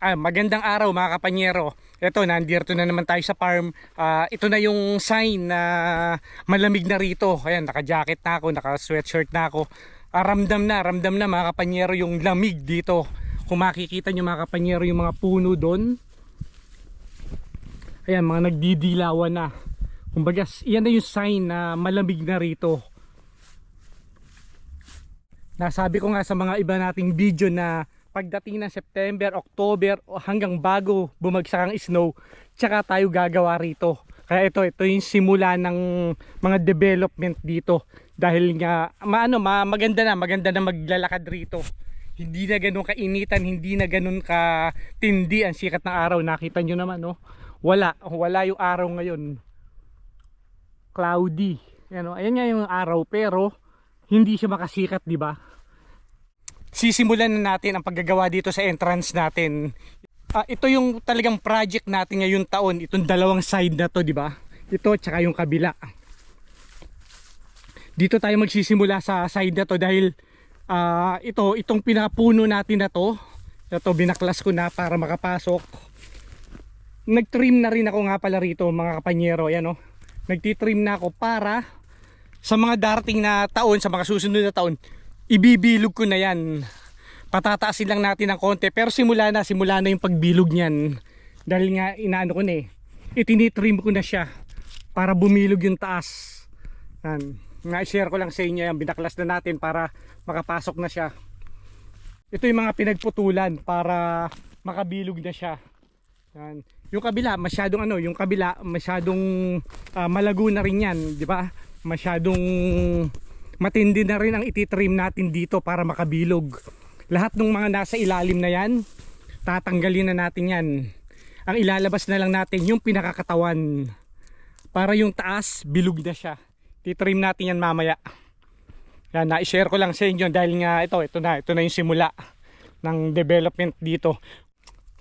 Ah, magandang araw mga kapanyero. Ito, nandito na naman tayo sa farm. Ah, ito na yung sign na malamig na rito. Ayan, naka-jacket na ako, naka-sweatshirt na ako. Ah, ramdam na, ramdam na mga kapanyero yung lamig dito. Kung makikita nyo mga kapanyero yung mga puno doon. Ayan, mga nagdidilawan na. Kumbaga, yan na yung sign na malamig na rito. Nasabi ko nga sa mga iba nating video na pagdating ng September, October hanggang bago bumagsak ang snow, tsaka tayo gagawa rito. Kaya ito, ito yung simula ng mga development dito. Dahil nga, maano, ma, maganda na, maganda na maglalakad rito. Hindi na ganun kainitan, hindi na ganun katindi ang sikat ng araw. Nakita nyo naman, no? Wala, wala yung araw ngayon. Cloudy. Ano, ayan nga yung araw, pero hindi siya makasikat, di ba? Sisimulan na natin ang paggagawa dito sa entrance natin. Ah, ito yung talagang project natin ngayong taon, itong dalawang side na to, di ba? Ito tsaka yung kabila. Dito tayo magsisimula sa side na to dahil ah, ito, itong pinapuno natin na to, ito binaklas ko na para makapasok. Nagtrim na rin ako nga pala rito mga kapanyero, yan oh. Nagtitrim na ako para sa mga darating na taon, sa mga susunod na taon, ibibilog ko na yan. Patataasin lang natin ng konti. Pero simula na simula na yung pagbilog niyan. Dahil nga inaano ko na eh. Itinitrim ko na siya para bumilog yung taas. Yan. Na-share ko lang sa inyo yan. Binaklas na natin para makapasok na siya. Ito yung mga pinagputulan para makabilog na siya. Yan. Yung kabila masyadong ano yung kabila masyadong ah, malago na rin yan di ba? Masyadong matindi na rin ang ititrim natin dito para makabilog. Lahat ng mga nasa ilalim na yan, tatanggalin na natin yan. Ang ilalabas na lang natin yung pinakakatawan. Para yung taas, bilog na siya. Titrim natin yan mamaya. Yan, na-share ko lang sa inyo dahil nga ito, ito na, ito na yung simula ng development dito.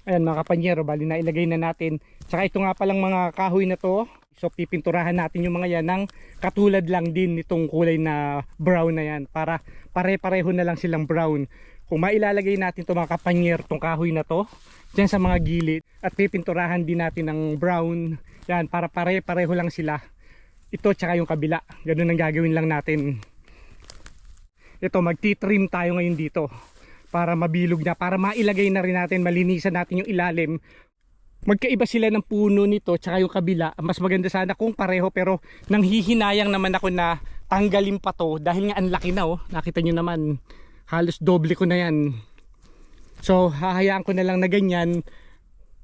Ayan mga kapanyero, bali na ilagay na natin. Tsaka ito nga palang mga kahoy na to, So pipinturahan natin yung mga yan ng katulad lang din nitong kulay na brown na yan para pare-pareho na lang silang brown. Kung mailalagay natin itong mga kapanyer, itong kahoy na to, dyan sa mga gilid at pipinturahan din natin ng brown yan para pare-pareho lang sila. Ito tsaka yung kabila. Ganun ang gagawin lang natin. Ito magti-trim tayo ngayon dito para mabilog na para mailagay na rin natin malinisan natin yung ilalim magkaiba sila ng puno nito tsaka yung kabila mas maganda sana kung pareho pero nanghihinayang naman ako na tanggalin pa to dahil nga ang laki na oh. Nakita nyo naman halos doble ko na yan. So hahayaan ko na lang na ganyan.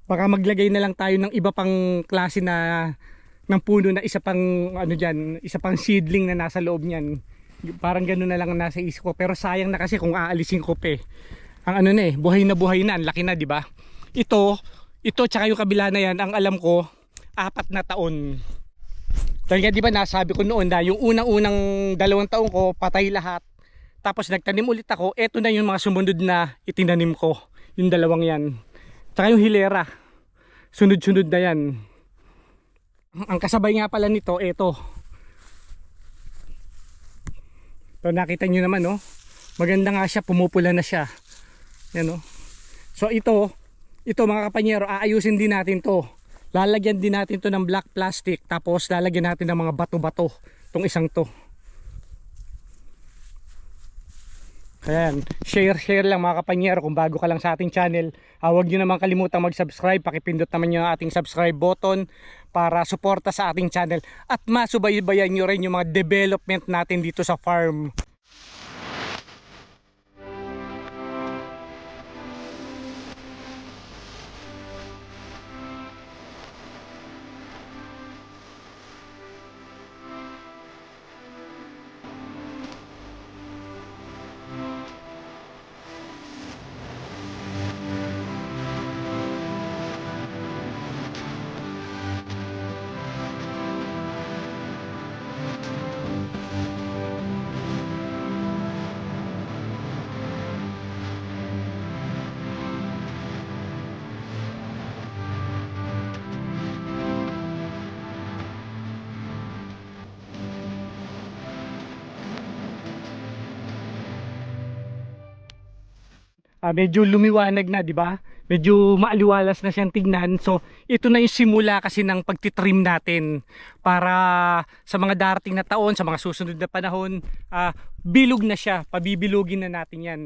Baka maglagay na lang tayo ng iba pang klase na ng puno na isa pang ano dyan isa pang seedling na nasa loob niyan. Parang ganoon na lang ang nasa isip ko pero sayang na kasi kung aalisin ko pe ang ano na eh buhay na buhay na ang laki na di ba? Ito ito tsaka yung kabila na yan ang alam ko apat na taon. Dahil nga di ba nasabi ko noon na yung unang-unang dalawang taon ko patay lahat. Tapos nagtanim ulit ako. Eto na yung mga sumunod na itinanim ko yung dalawang yan. Tsaka yung hilera sunod-sunod na yan. Ang kasabay nga pala nito eto. So nakita nyo naman no maganda nga siya pumupula na siya. Yan no so ito ito mga kapanyero aayusin din natin to lalagyan din natin to ng black plastic tapos lalagyan natin ng mga bato bato tong isang to Ayan, share share lang mga kapanyero kung bago ka lang sa ating channel. Uh, huwag nyo naman kalimutang mag-subscribe, pakipindot naman yung ating subscribe button para suporta sa ating channel. At masubaybayan nyo rin yung mga development natin dito sa farm. Ah, medyo lumiwanag na, di ba? Medyo maaliwalas na siyang tignan. So, ito na yung simula kasi ng pagtitrim natin para sa mga darating na taon, sa mga susunod na panahon, ah, bilog na siya. Pabibilugin na natin yan.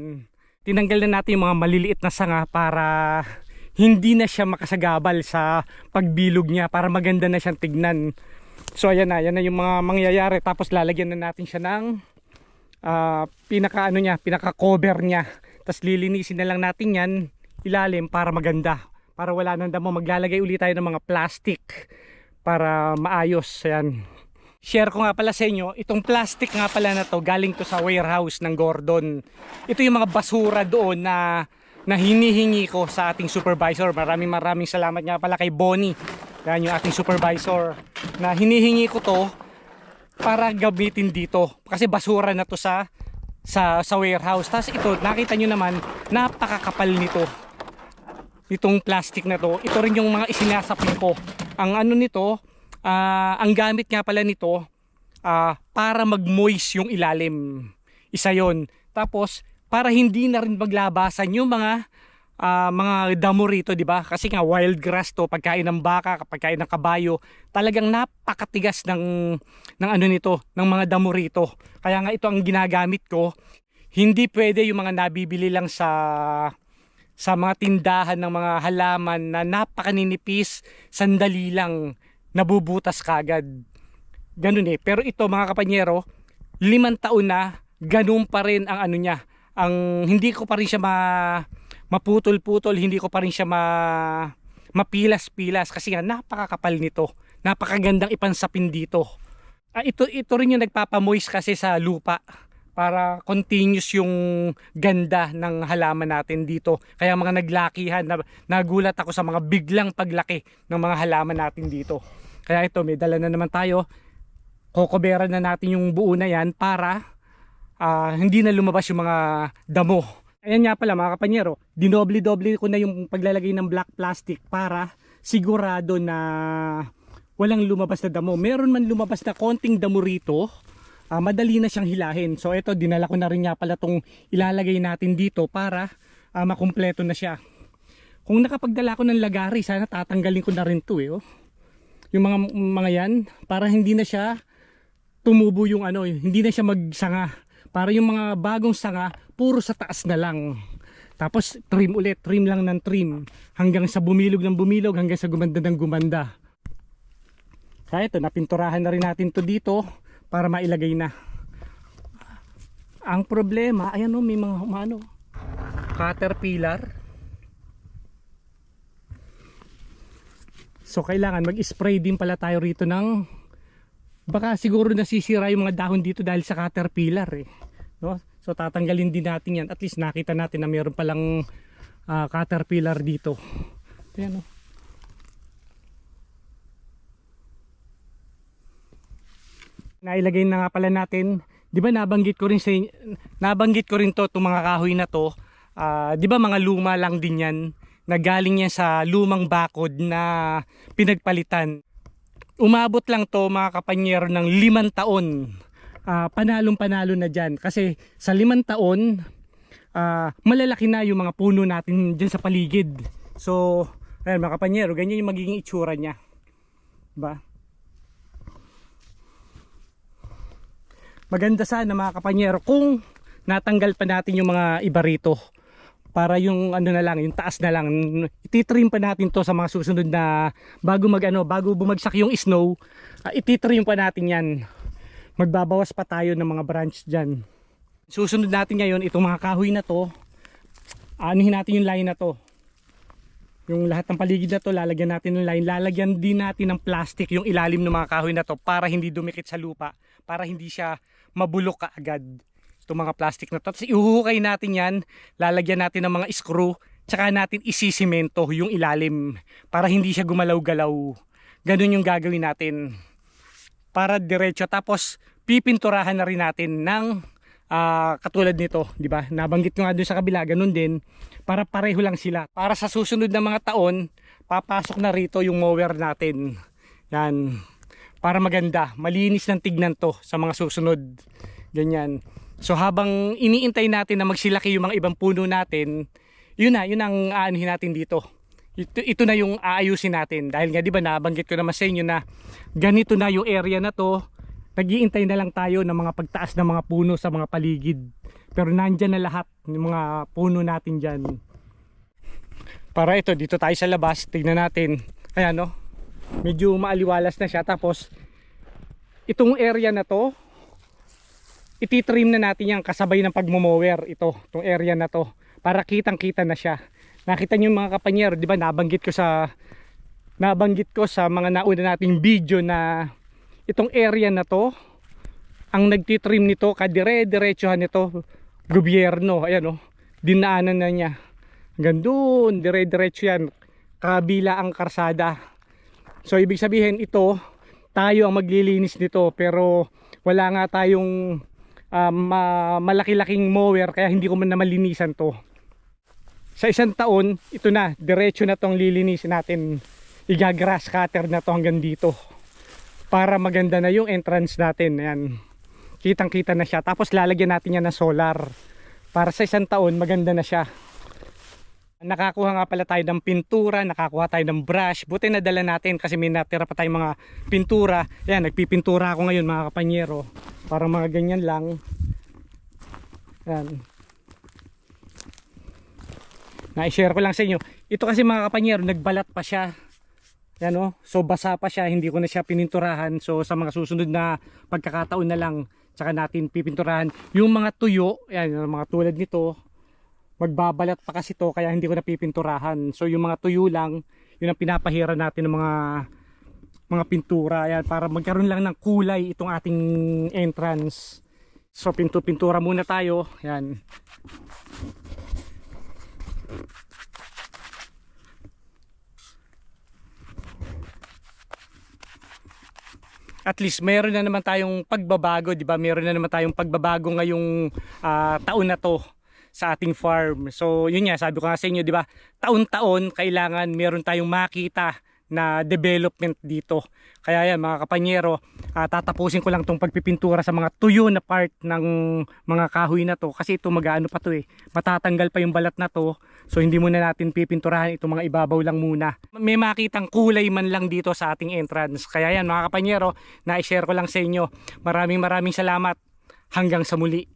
Tinanggal na natin yung mga maliliit na sanga para hindi na siya makasagabal sa pagbilog niya para maganda na siyang tignan. So ayan na, yan na yung mga mangyayari tapos lalagyan na natin siya ng ah, pinaka ano niya, pinaka cover niya. Tapos lilinisin na lang natin yan ilalim para maganda. Para wala nang damo, maglalagay ulit tayo ng mga plastic para maayos. Ayan. Share ko nga pala sa inyo, itong plastic nga pala na to galing to sa warehouse ng Gordon. Ito yung mga basura doon na na hinihingi ko sa ating supervisor. Maraming maraming salamat nga pala kay Bonnie. Yan yung ating supervisor na hinihingi ko to para gamitin dito kasi basura na to sa sa sa warehouse. Tapos ito, nakita nyo naman, napakakapal nito. Itong plastic na to. Ito rin yung mga isinasapin ko. Ang ano nito, ah, ang gamit nga pala nito ah, para mag-moist yung ilalim. Isa yon. Tapos para hindi na rin maglabasan yung mga ah, mga damo rito, di ba? Kasi nga wild grass to, pagkain ng baka, pagkain ng kabayo, talagang napakatigas ng ng ano nito, ng mga damo rito. Kaya nga ito ang ginagamit ko. Hindi pwede yung mga nabibili lang sa sa mga tindahan ng mga halaman na napakaninipis, sandali lang nabubutas kagad. Ganun eh. Pero ito mga kapanyero, limang taon na, ganun pa rin ang ano niya. Ang hindi ko pa rin siya ma maputol-putol, hindi ko pa rin siya ma mapilas-pilas kasi nga napakakapal nito. Napakagandang ipansapin dito. Ah, ito ito rin yung nagpapamoist kasi sa lupa para continuous yung ganda ng halaman natin dito. Kaya mga naglakihan, na, nagulat ako sa mga biglang paglaki ng mga halaman natin dito. Kaya ito, may dala na naman tayo. Kokoberan na natin yung buo na yan para ah, hindi na lumabas yung mga damo. Ayan nga pala mga kapanyero, dinoble-doble ko na yung paglalagay ng black plastic para sigurado na walang lumabas na damo. Meron man lumabas na konting damo rito, ah, madali na siyang hilahin. So ito, dinala ko na rin nga pala tong ilalagay natin dito para ah, makumpleto na siya. Kung nakapagdala ko ng lagari, sana tatanggalin ko na rin to eh. Oh. Yung mga mga yan, para hindi na siya tumubo yung ano, hindi na siya magsanga. Para yung mga bagong sanga, puro sa taas na lang. Tapos trim ulit, trim lang ng trim. Hanggang sa bumilog ng bumilog, hanggang sa gumanda ng gumanda. Kaya ito, napinturahan na rin natin to dito para mailagay na. Ang problema, ayan o, may mga ano, caterpillar. So kailangan mag-spray din pala tayo rito ng baka siguro nasisira yung mga dahon dito dahil sa caterpillar eh. No? So tatanggalin din natin yan. At least nakita natin na mayroon palang ah, caterpillar dito. Ayan oh. Nailagay na nga pala natin. 'Di ba nabanggit ko rin sa nabanggit ko rin to itong mga kahoy na to. Ah, 'di ba mga luma lang din 'yan. Nagaling yan sa lumang bakod na pinagpalitan umabot lang to mga kapanyero ng limang taon. Ah, panalong panalo na dyan. Kasi sa limang taon, ah, malalaki na yung mga puno natin dyan sa paligid. So, ayan mga kapanyero, ganyan yung magiging itsura niya. Diba? Maganda sana mga kapanyero kung natanggal pa natin yung mga iba rito para yung ano na lang, yung taas na lang. Ititrim pa natin to sa mga susunod na bago mag ano, bago bumagsak yung snow, uh, ititrim pa natin 'yan. Magbabawas pa tayo ng mga branch diyan. Susunod natin ngayon itong mga kahoy na to. Anuhin natin yung line na to. Yung lahat ng paligid na to, lalagyan natin ng line. Lalagyan din natin ng plastic yung ilalim ng mga kahoy na to para hindi dumikit sa lupa, para hindi siya mabulok kaagad itong mga plastic na to. Tapos ihuhukay natin yan, lalagyan natin ng mga screw, tsaka natin isisimento yung ilalim para hindi siya gumalaw-galaw. Ganun yung gagawin natin. Para diretso. Tapos pipinturahan na rin natin ng ah, katulad nito, di ba? Nabanggit ko nga dun sa kabila, ganun din. Para pareho lang sila. Para sa susunod na mga taon, papasok na rito yung mower natin. Yan. Para maganda, malinis ng tignan to sa mga susunod. Ganyan. So habang iniintay natin na magsilaki yung mga ibang puno natin, yun na, yun ang aanuhin natin dito. Ito, ito na yung aayusin natin. Dahil nga, di ba, nabanggit ko naman sa inyo na ganito na yung area na to. Nagiintay na lang tayo ng mga pagtaas ng mga puno sa mga paligid. Pero nandyan na lahat ng mga puno natin dyan. Para ito, dito tayo sa labas. Tignan natin. Ayan, no? Medyo maaliwalas na siya. Tapos, itong area na to, ititrim na natin yan kasabay ng pagmomower ito, itong area na to para kitang kita na siya nakita yung mga kapanyero, di ba nabanggit ko sa nabanggit ko sa mga nauna nating video na itong area na to ang nagtitrim nito kadire-diretsuhan nito gobyerno. Ayan o dinaanan na niya. Hanggang doon dire-diretso yan. Kabila ang karsada. So ibig sabihin ito tayo ang maglilinis nito pero wala nga tayong um, ma- malaki-laking mower kaya hindi ko man na malinisan to. Sa isang taon ito na diretso na tong lilinisin natin. Igagrass cutter na to hanggang dito para maganda na yung entrance natin. Ayan. Kitang kita na siya. Tapos lalagyan natin yan ng solar. Para sa isang taon maganda na siya. Nakakuha nga pala tayo ng pintura nakakuha tayo ng brush. Buti nadala natin kasi may natira pa tayong mga pintura. Yan nagpipintura ako ngayon mga kapanyero. Para mga ganyan lang. Yan na-share ko lang sa inyo. Ito kasi mga kapanyero nagbalat pa siya yan o so basa pa siya. Hindi ko na siya pininturahan. So sa mga susunod na pagkakataon na lang tsaka natin pipinturahan. Yung mga tuyo yan mga tulad nito magbabalat pa kasi to kaya hindi ko na pipinturahan. So yung mga tuyo lang yun ang pinapahira natin ng mga mga pintura. Yan para magkaroon lang ng kulay itong ating entrance. So pinto pintura muna tayo. Yan at least meron na naman tayong pagbabago, 'di ba? Meron na naman tayong pagbabago ngayong ah, taon na 'to sa ating farm. So, yun nga, sabi ko nga sa inyo, 'di ba? Taon-taon kailangan meron tayong makita na development dito. Kaya yan mga kapanyero, ah, tatapusin ko lang tong pagpipintura sa mga tuyo na part ng mga kahoy na to kasi ito mag-ano pa to eh. Matatanggal pa yung balat na to. So hindi muna natin pipinturahan itong mga ibabaw lang muna. May makitang kulay man lang dito sa ating entrance. Kaya yan mga kapanyero, na-share ko lang sa inyo. Maraming maraming salamat. Hanggang sa muli.